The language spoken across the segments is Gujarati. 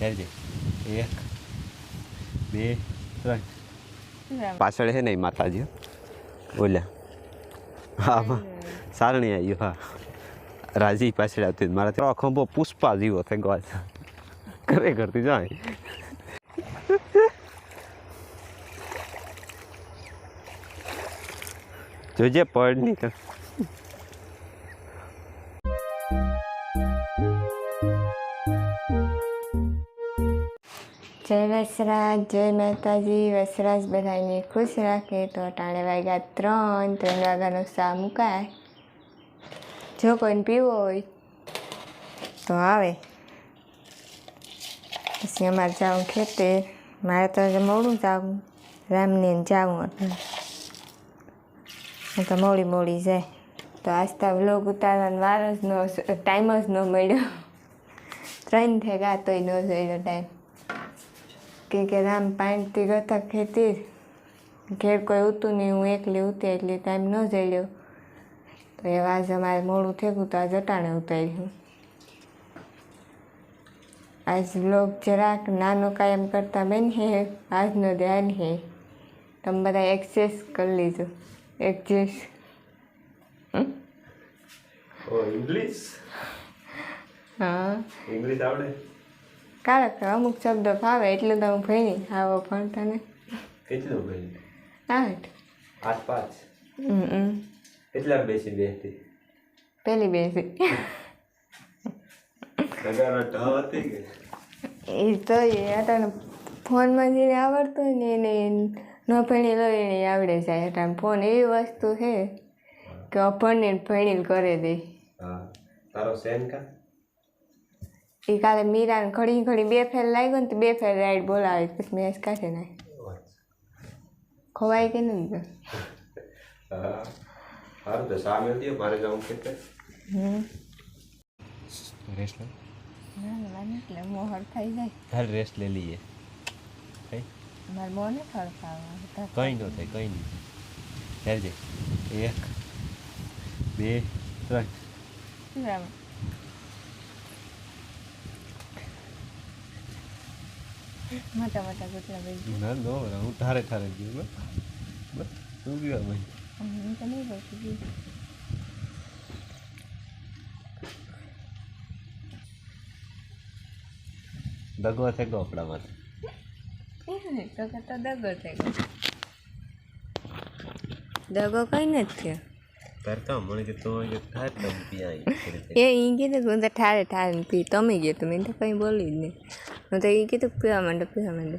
હેરજે એક બે ત્રણ. પાછળ છે ને માતાજી ઓલ્યા હા હા. સારણી આવ્યું હા. રાજી પાછળ આવતી. મારા ત્યાં ખંભો પુષ્પા જીવો થઈ ગયો કરે કરતી જાય. જોજે પડ નહીં વસરાજ જય માતાજી, વસરાજ બધાને ખુશ રાખે. તો ટાણે વાગ્યા ત્રણ ત્રણ વાગ્યાનો સા મુકાય. જો કોઈને પીવો હોય તો આવે. પછી અમારે જવું ખેતે મારે તો મોડું જવું. રામને જવું હું તો મોડી મોડી જાય. તો આસ્તા વ્લોગ ઉતારવાનો વારો જ ન ટાઈમ જ ન મળ્યો. ત્રણ થઈ ગયા તોય ન જોયો ટાઈમ કે કે રામ પાણીથી ગતા ખેતી ઘેર કોઈ ઉતું નહીં હું એકલી ઉતી એટલે ટાઈમ ન જડ્યો તો એ આજ અમારે મોડું થયું તો આ જટાણે ઉતાર્યું આજ બ્લોગ જરાક નાનો કાયમ કરતા બેન હે આજનો ધ્યાન હે. તમે બધા એક્સેસ કરી લીધો એક્સેસ. ઓ ઇંગ્લિશ? હા. ઇંગ્લિશ આવડે? કારક અમુક શબ્દો ફાવે એટલે તો હું ભણી આવો ભણતા ને કેટલું ભણી આઠ. આઠ પાંચ? હમ. કેટલા બેસી બેસતી પેલી બેસી. હતી એ તો એ અટાણે ફોનમાં જેને આવડતું ને એને ન ભણી લો એને આવડે જાય અટાણે ફોન એવી વસ્તુ છે કે અભણને ભણીને કરે દે. હા. તારો સેન કા? એ કાલે મીરાને ઘડી ઘડી બે ફેર લાગ્યો ને તો બે ફેર રાઈડ બોલાવે પછી મેચ કાઢે ને ખોવાય કે નહીં તો? સારું તો સામે મારે જવું રેસ્ટ એટલે મોહર થઈ જાય. હાલ રેસ્ટ લઈ લઈએ મારે મોં ને ખડકાવા કંઈ ન થાય કંઈ નહીં હેરજે. એક બે ત્રણ. મોટા મોટા ગોટલા ભાઈ. ના નો હું તારે તારે ગયું બસ. તું ગયો ભાઈ હું તો નહીં બોલતી દગો છે ગયો આપણામાં તો તો દગો છે. દગો કઈ નથી મને કે તો કે થાય તો પીઆઈ એ ઈ કે તો ઠારે ઠારે પી તમે ગયો તો મેં તો કંઈ બોલી જ નહીં. હું તો એ કીધું કે પીવા માંડો પીવા માંડો.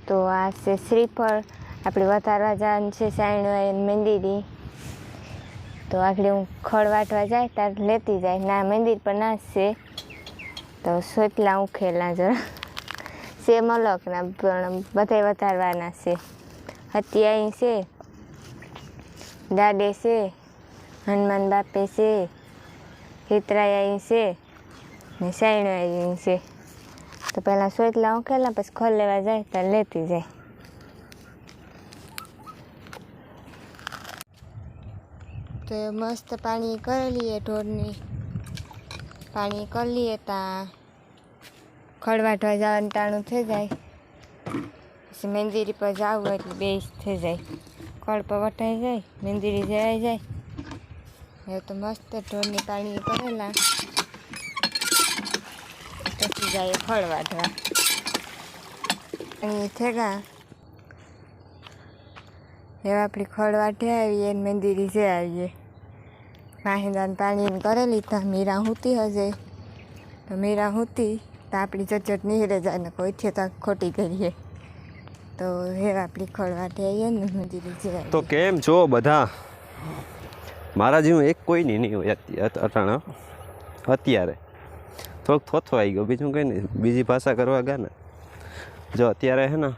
તો આ છે શ્રીફળ. આપણે વધારવા જવાનું છે સાયણ મંદિરી. તો આગળ હું ખડ વાટવા જાય ત્યારે લેતી જાય. ના મંદિર પર ના છે. તો સોટલા ઉખેલા જરા. છે મલકના પણ બધા વધારવાના છે. હત્યાઈ છે દાડે છે હનુમાન બાપે છે હિતરાય છે ને સાયણ છે તો પહેલાં સોટલા ઉખેલા પછી ખોલ લેવા જાય ત્યારે લેતી જાય તો એ મસ્ત પાણી કરી લઈએ ઢોરની પાણી કરી લઈએ ત્યાં ખળવાટવા જવાનું ટાણું થઈ જાય પછી મંદિર પર જવું એટલે બે થઈ જાય કળ પર વટાઈ જાય મંદિરે જવાઈ જાય હવે તો મસ્ત ઢોરની પાણી કરેલા પછી જાય ફળ વાટવા અહીં થેગા હવે આપણી ખળ વાટે આવીએ ને મંદિરે જે આવીએ. માહિંદાન પાણી કરેલી તો મીરા હુતી હશે તો મીરા હુતી તો આપણી ચચટ નીકળે જાય ને કોઈ છે તો ખોટી કરીએ. તો હેવા આપણી ખડ વાટે આવીએ ને મંદિરે આવીએ. તો કેમ છો બધા? મારા જેવું એક કોઈ નહીં નહીં હોય અત્યારે અટાણા અત્યારે. થોડોક થોથો આવી ગયો. બીજું કંઈ નહીં. બીજી ભાષા કરવા ગયા ને. જો અત્યારે હે ને,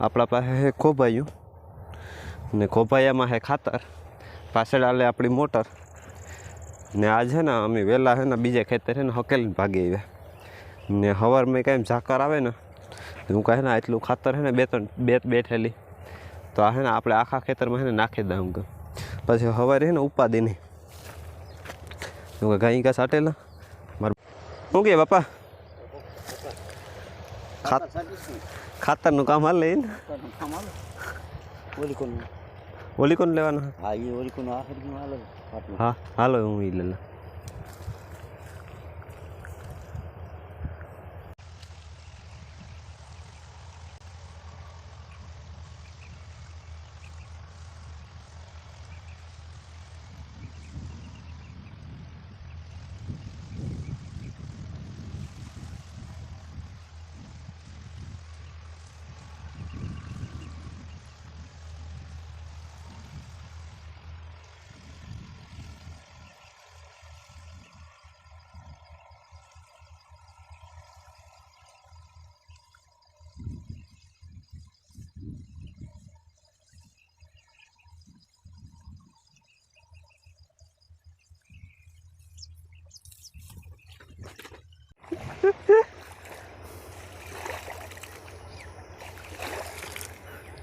આપણા પાસે હે ખોભાયું ને ખોભાયામાં હે ખાતર. પાછળ આલે આપણી મોટર. ને આજ છે ને અમે વહેલા છે ને બીજા ખેતર છે ને હકેલીને ભાગી આવ્યા. ને સવારમાં કાંઈ ઝાકર આવે ને હું કહે ને એટલું ખાતર છે ને બે ત્રણ, બે બેઠેલી. તો આ છે ને આપણે આખા ખેતરમાં છે ને નાખી દઉં કે પછી સવારે છે ને ઉપાદી નહીં. ગાય ઘા સાટેલા? મારું શું કે બાપા ખાતર ખાતરનું કામ હાલ લઈને? ઓલી કોણ લેવાનું? હા એ હા હાલો હું ઈ લઈ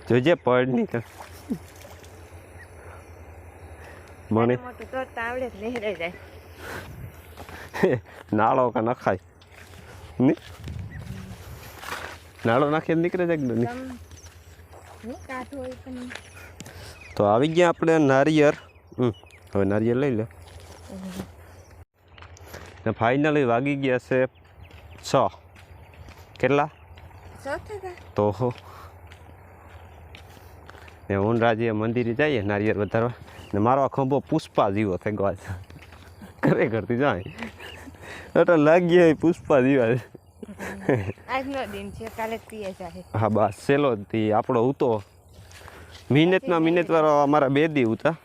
જોજે પડ નીકળ. મને નાળો કે નખાય. ની નાળો નાખીને નીકળે છે નહીં? તો આવી ગયા આપણે નારિયેર હવે નારિયેર લઈ લે. ને ફાઇનલી વાગી ગયા છે છ? કેટલા? તો હો. ને ઊંડરાજીએ મંદિરે જઈએ નારિયેર વધારવા. ને મારો આ ખંભો પુષ્પા જીવો થઈ ગયો ઘરથી જાય એટલે લાગી જાય પુષ્પા જીવા આજનો દિન છે કાલે હા બસ સેલો થી આપણો ઉતો. મિનિટના મહેનત. વાળો અમારા બે દી ઉતા.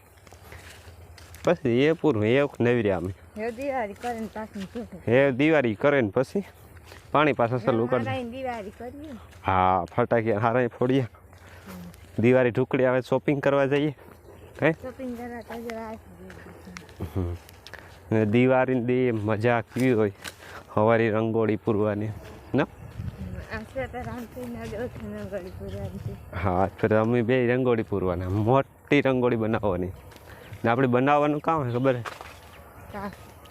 પછી એ પૂરું એ નવી અમે પાછું જોશે હે દિવાળી કરે ને પછી? પાણી પાસે સલું કરી હા ફટાકી હારા ફોડીએ. દિવાળી ઢુકડી આવે શોપિંગ કરવા જઈએ. હે? દિવાળી દી મજા કેવી હોય? હવારી રંગોળી પૂરવાની. ના? હા ફેર અમે બે રંગોળી પૂરવાના. મોટી રંગોળી બનાવવાની. ને આપણે બનાવવાનું કામ ખબર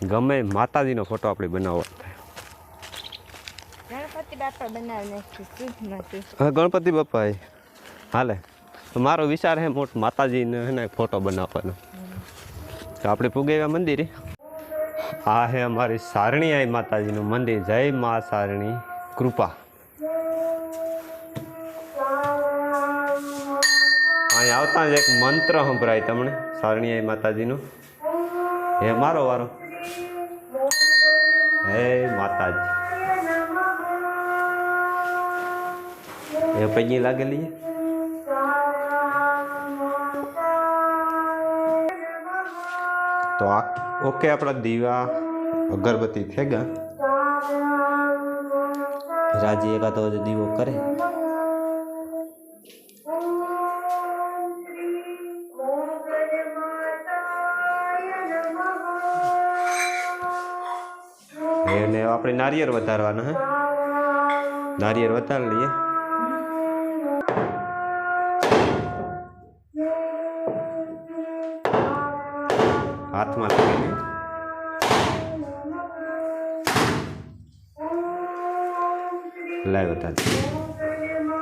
ગમે માતાજીનો ફોટો આપણે બનાવવો હા, ગણપતિ બાપા હાલે. મારો વિચાર હે મોટ માતાજીને હે ફોટો બનાવવાનો. આપણે પુગેવા મંદિરે. આ હે અમારી સારણી આઈ માતાજીનું મંદિર. જય મા સારણી. કૃપા. અહીં આવતા જ એક મંત્ર સંભળાય તમને, સારણી માતાજીનું માતાજીનો. હે, મારો વારો. હે માતાજી. એ પૈકી લાગેલી છે તો આ ઓકે આપણા દીવા અગરબત્તી થઈ ગયા રાજી એકાદો હજી દીવો કરે એને આપણે નારિયેળ વધારવાના હે નારિયેળ વધારી લઈએ લાવ્યો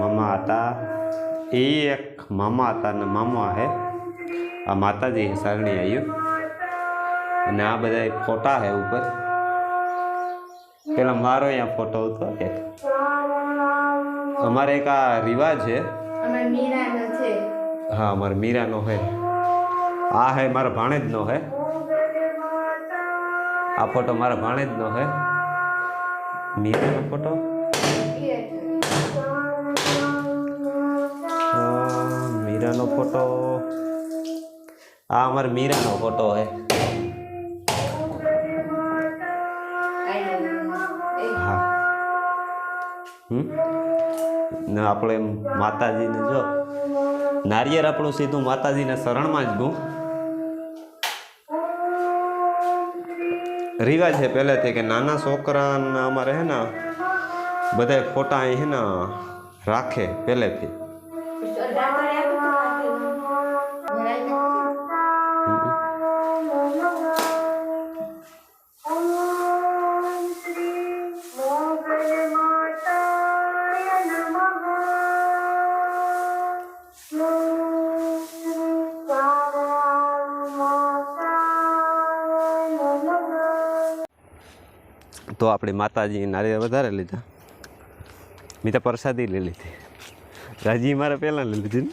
મામા હતા. એ એક મામા હતા ને મામા હે. આ માતાજી હે સારણી આવ્યું અને આ બધા ફોટા હે ઉપર. પેલા મારો અહીંયા ફોટો હતો અમારે એક આ રિવાજ છે હા મારા મીરાનો હે. આ હે મારા ભાણેજનો હે. આ ફોટો મારા ભાણેજનો હે. મીરાનો ફોટો? મીરાનો ફોટો. આ અમારા મીરાનો ફોટો હે. હા. હમ? આપણે માતાજીને જો. નારિયેળ આપણું સીધું માતાજીને શરણમાં જ ગું રિવાજ છે પહેલેથી કે નાના છોકરાના અમારે હે ને બધા ફોટા અહીં હે ને રાખે પહેલેથી. તો આપણી માતાજી નારિયેળ વધારે લીધા. મેં તો પ્રસાદી લઈ લીધી. રાજી મારે પહેલાં લઈ લીધી ને?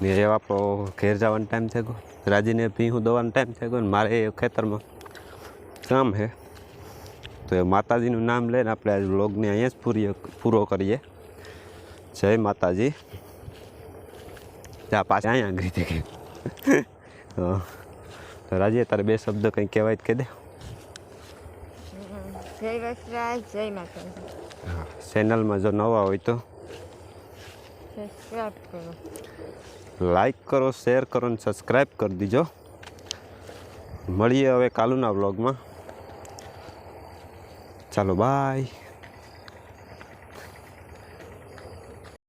ને એ આપણો ઘેર જવાનો ટાઈમ છે ગયો. રાજીને ભીહું દવાનો ટાઈમ થઈ ગયો ને મારે એ ખેતરમાં કામ છે તો એ માતાજીનું નામ લઈને આપણે આજ વ્લોગને અહીંયા જ પૂરી પૂરો કરીએ. જય માતાજી. ત્યાં પાછા અહીંયા ગઈ હતી હા તો રાજી તારે બે શબ્દ કંઈ કહેવાય કહી દે. ચેનલમાં જો નવા હોય તો લાઈક કરો. શેર કરો અને સબસ્ક્રાઈબ કરી દીજો. મળીએ હવે કાલુના વ્લોગમાં ચાલો બાય